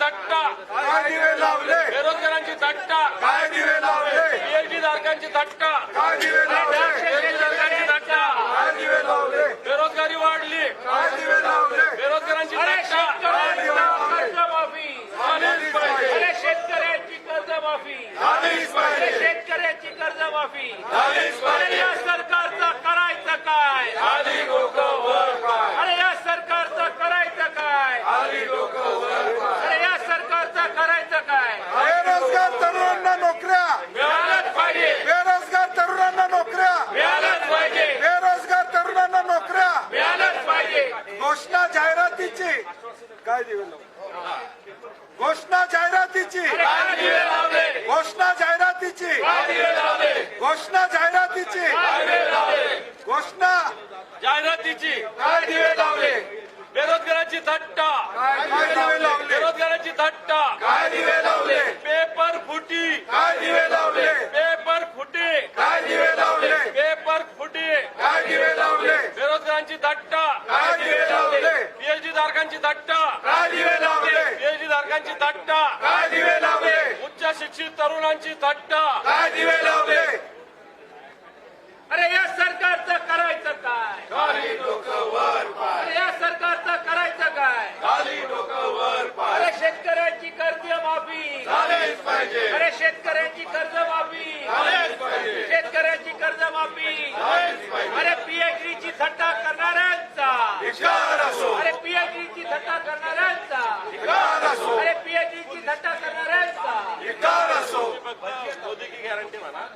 थट्टा काय दिवे लावले? बेरोजगारांची थट्टा काय दिवे लावले? पीएचडी धारकांची थट्टा काय दिवे लावले? शेतकऱ्यांची थट्टा काय दिवे लावले? बेरोजगारी वाढली. काय दिवे लावले? बेरोजगारांची थट्टा काय दिवे लावले? कर्जमाफी. झालीच पाहिजे. शेतकऱ्यांची कर्जमाफी. झालीच पाहिजे. शेतकऱ्यांची कर्जमाफी. झालीच पाहिजे. घोषणा जाहिरातीची घोषणा जाहिरातीची काय दिवे लावले बेरोजगाराची थट्टा काय दिवे लावले बेरोजगाराची थट्टा काय दिवे लावले पेपर फुटी काय दिवे लावले पेपर फुटी काय दिवे लावले पेपर फुटी काय दिवे लावले बेरोजगारांची थट्टा काय दिवे लावले पीएचडी धारकांची थट्टा काय दिवे लावले पीएचडी धारकांची थट्टा काय दिवे लावले उच्च शिक्षित तरुणांची थट्टा काय दिवे लावले अरे या सरकारचं करायचं काय खाली डोकं वर पाय अरे या सरकारचं करायचं काय खाली डोकं वर पाय अरे शेतकऱ्यांची कर्ज माफी झालेच पाहिजे अरे शेतकऱ्यांची कर्ज माफी झालेच पाहिजे शेतकऱ्यांची कर्ज माफी झालेच पाहिजे अरे पीएचडीची थट्टा करणाऱ्यांचा धिक्कार असो अरे पीएचडीची थट्टा करणाऱ्यांचा. अरे पीएचडीची थट्टा करणाऱ्यांचा. मोदी की गॅरंटी म्हणा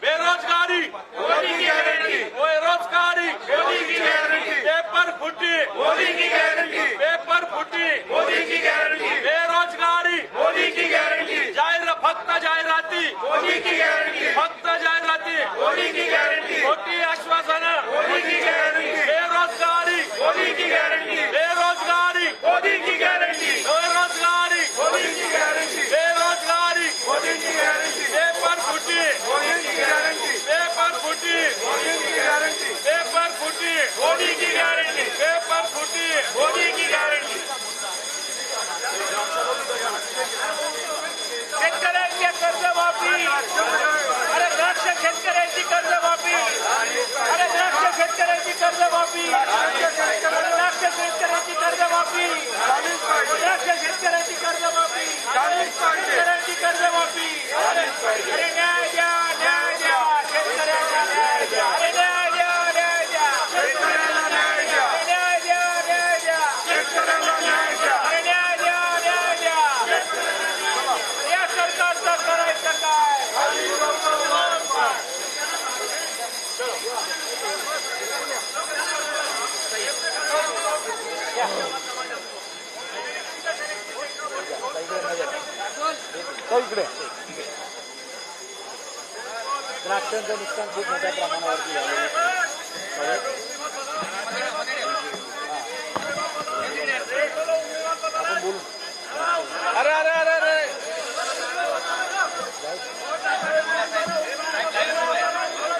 बेरोजगारी. मोदी की गॅरंटी बेरोजगारी. मोदी की गॅरंटी पेपर फुटी. मोदी की गॅरंटी कर्ज माफी अरे द्राक्ष शेतकऱ्यांची कर्ज माफी. झालीच पाहिजे. द्राक्ष शेतकऱ्यांची कर्ज माफी. झालीच पाहिजे. शेतकऱ्यांची कर्ज नुकसान खूप मोठ्या प्रमाणावरती. आपण बोलू अरे अरे अरे अरे.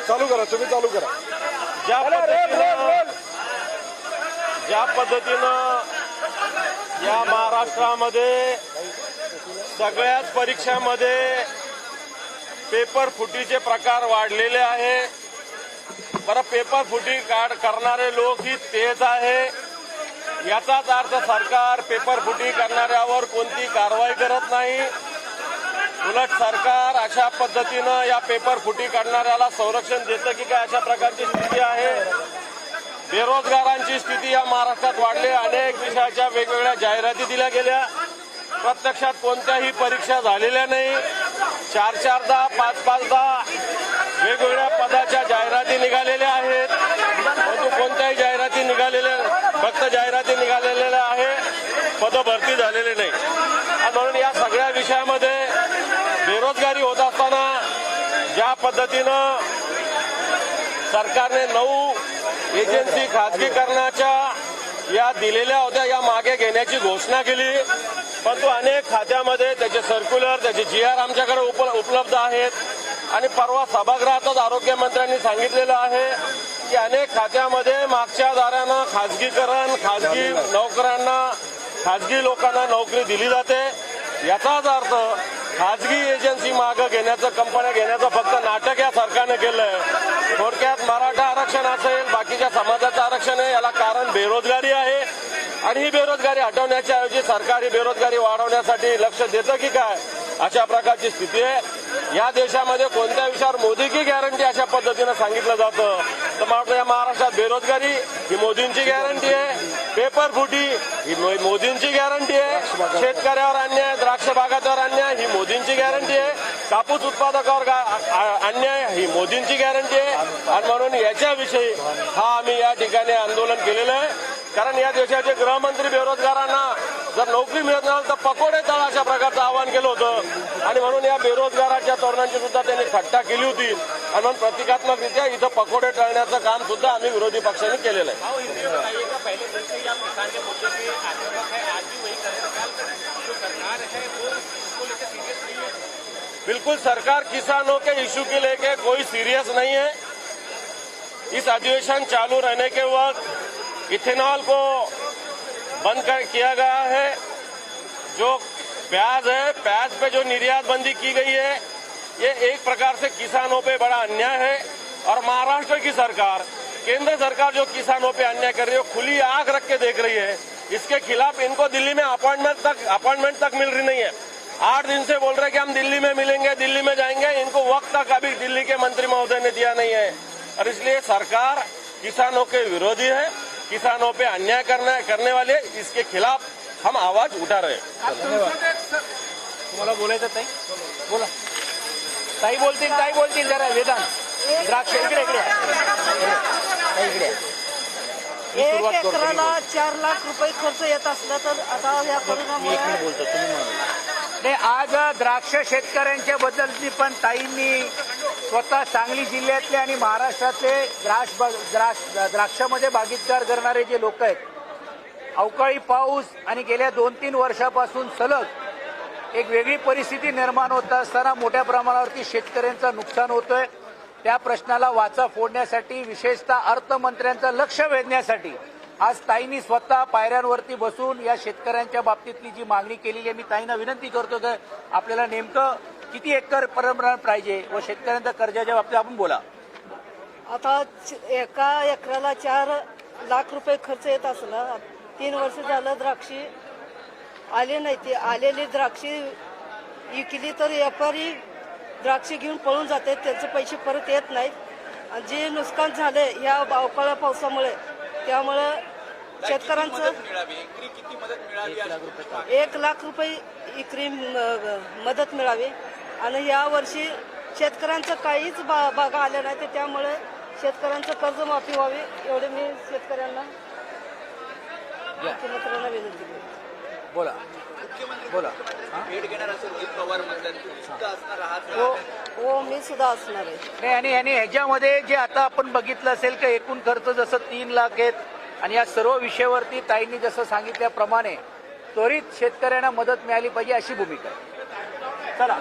चालू करा तुम्ही चालू करा. ज्या पद्धतीनं ज्या पद्धतीनं या महाराष्ट्रामध्ये सगळ्याच परीक्षामध्ये पेपर फुटीचे प्रकार वाढलेले आहे. बरं पेपर फुटी काढ करणारे लोक ही तेच आहे. याचाच अर्थ सरकार पेपर फुटी करणाऱ्यावर कोणती कारवाई करत नाही. उलट सरकार अशा पद्धतीनं या पेपर फुटी काढणाऱ्याला संरक्षण देतं की काय अशा प्रकारची स्थिती आहे. बेरोजगारांची स्थिती या महाराष्ट्रात वाढली. अनेक विषयाच्या वेगवेगळ्या जाहिराती दिल्या गेल्या. प्रत्यक्षात कोणत्याही परीक्षा झालेल्या नाही. चार चारदा पाच पाचदा वेगवेगळ्या पदाच्या जाहिराती निघालेल्या आहेत. परंतु कोणत्याही जाहिराती निघालेल्या फक्त जाहिराती निघालेल्या आहे. पद भरती झालेले नाही. म्हणून या सगळ्या विषयामध्ये बेरोजगारी होत असताना ज्या पद्धतीनं सरकारने नऊ एजन्सी खाजगीकरणाच्या या दिलेल्या होत्या या मागे घेण्याची घोषणा केली. परंतु अनेक खात्यामध्ये त्याचे सर्क्युलर त्याचे जी आर आमच्याकडे उप उपलब्ध आहेत. आणि परवा सभागृहातच आरोग्यमंत्र्यांनी सांगितलेलं आहे की अनेक खात्यामध्ये मागच्या दारानं खाजगीकरण खाजगी नोकऱ्यांना खाजगी लोकांना नोकरी दिली जाते. याचाच अर्थ खाजगी एजन्सी मागं घेण्याचं कंपन्या घेण्याचं फक्त नाटक या सरकारने केलंय. थोडक्यात मराठा आरक्षण असेल बाकीच्या समाजाचं आरक्षण आहे याला कारण बेरोजगारी आहे. आणि ही बेरोजगारी हटवण्याच्या ऐवजी सरकार ही बेरोजगारी वाढवण्यासाठी लक्ष देतं की काय अशा प्रकारची स्थिती आहे. या देशामध्ये कोणत्या विषयावर मोदी की गॅरंटी अशा पद्धतीनं सांगितलं जातं? तर मला या महाराष्ट्रात बेरोजगारी ही मोदींची गॅरंटी आहे. पेपर फुटी ही मोदींची गॅरंटी आहे. शेतकऱ्यावर अन्याय द्राक्ष बागावर अन्याय ही मोदींची गॅरंटी आहे. कापूस उत्पादकावर आ- अन्याय ही मोदींची गॅरंटी आहे. आणि म्हणून याच्याविषयी हा आम्ही या ठिकाणी आंदोलन केलेलं आहे. कारण या देशाचे गृहमंत्री बेरोजगारांना जर नोकरी मिळत नसेल तर पकोडे तळ अशा प्रकारचं आवाहन केलं होतं. आणि म्हणून या बेरोजगाराच्या तरुणांची सुद्धा त्यांनी थट्टा केली होती. आणि म्हणून प्रतिकात्मकरित्या इथं पकोडे टळण्याचं काम सुद्धा आम्ही विरोधी पक्षांनी केलेलं आहे. बिल्कुल सरकार किसानों के इशू के लेके कोई सीरियस नहीं है। इस अधिवेशन चालू रहने के वक्त इथेनॉल को बंद कर किया गया है। जो प्याज है, प्याज पे जो निर्यात बंदी की गई है, ये एक प्रकार से किसानों पे बड़ा अन्याय है। और महाराष्ट्र की सरकार, केंद्र सरकार जो किसानों पे अन्याय कर रही है खुली आँख रख के देख रही है। इसके खिलाफ इनको दिल्ली में अपॉइंटमेंट तक अपॉइंटमेंट तक मिल रही नहीं है। आठ दिन से बोल रहे कि हम दिल्ली में मिलेंगे, दिल्ली में जाएँगे। इनको वक्त तक अभी दिल्ली के मंत्री महोदय ने दिया नहीं है। और इसलिए सरकार किसानों के विरोधी है। किसानों पे अन्याय करना करने वाले इसके खिलाफ हम आवाज उठा रहे हैं। तुम्हाला बोलायचं ताई? बोला. ताई बोलतील ताई बोलतील जरा वेदांत द्राक्ष इकडे इकडे. इकडे. एक एकराला. चार लाख रुपये खर्च येत असला तर आता या मी एक करोनामुळे मिनिट बोलतो तुम्ही नाही आज द्राक्ष शेतकऱ्यांच्या बद्दलची पण ताईंनी स्वतः सांगली जिल्ह्यातले आणि महाराष्ट्रातले द्राक्ष द्राक्ष द्राक्षामध्ये बागीतदार करणारे जे लोक आहेत अवकाळी पाऊस आणि गेल्या दोन तीन वर्षापासून सलग एक वेगळी परिस्थिती निर्माण होत असताना मोठ्या प्रमाणावरती शेतकऱ्यांचं नुकसान होतंय. त्या प्रश्नाला वाचा फोडण्यासाठी विशेषतः अर्थमंत्र्यांचं लक्ष वेधण्यासाठी आज ताईंनी स्वतः पायऱ्यांवरती बसून या शेतकऱ्यांच्या बाबतीतली जी मागणी केलेली आहे मी ताईंना विनंती करतो की आपल्याला नेमकं किती एकर परंपरा पाहिजे व शेतकऱ्यांच्या कर्जाच्या बाबतीत आपण बोला. आता एका एकराला चार लाख रुपये खर्च येत असला तीन वर्ष झालं द्राक्षी आले नाही ते आलेली द्राक्षी विकली तर व्यापारी द्राक्षी घेऊन पळून जाते त्यांचे पैसे परत येत नाहीत. जे नुकसान झाले या अवकाळ्या पावसामुळे त्यामुळं शेतकऱ्यांचं एक लाख रुपये इकरी मदत मिळावी. आणि या वर्षी शेतकऱ्यांचं काहीच बा बागा आल्या नाही तर त्यामुळे शेतकऱ्यांचं कर्जमाफी व्हावी एवढे मी शेतकऱ्यांना मुख्यमंत्र्यांना विनंती करते. बोला. बोला. हो? हो. मी सुद्धा असणार आहे. नाही आणि आणि ह्याच्यामध्ये जे आता आपण बघितलं असेल की एकूण खर्च जसं तीन लाख आहेत आणि या सर्व विषयावरती ताईंनी जसं सांगितल्याप्रमाणे त्वरित शेतकऱ्यांना मदत मिळाली पाहिजे अशी भूमिका आहे. चला.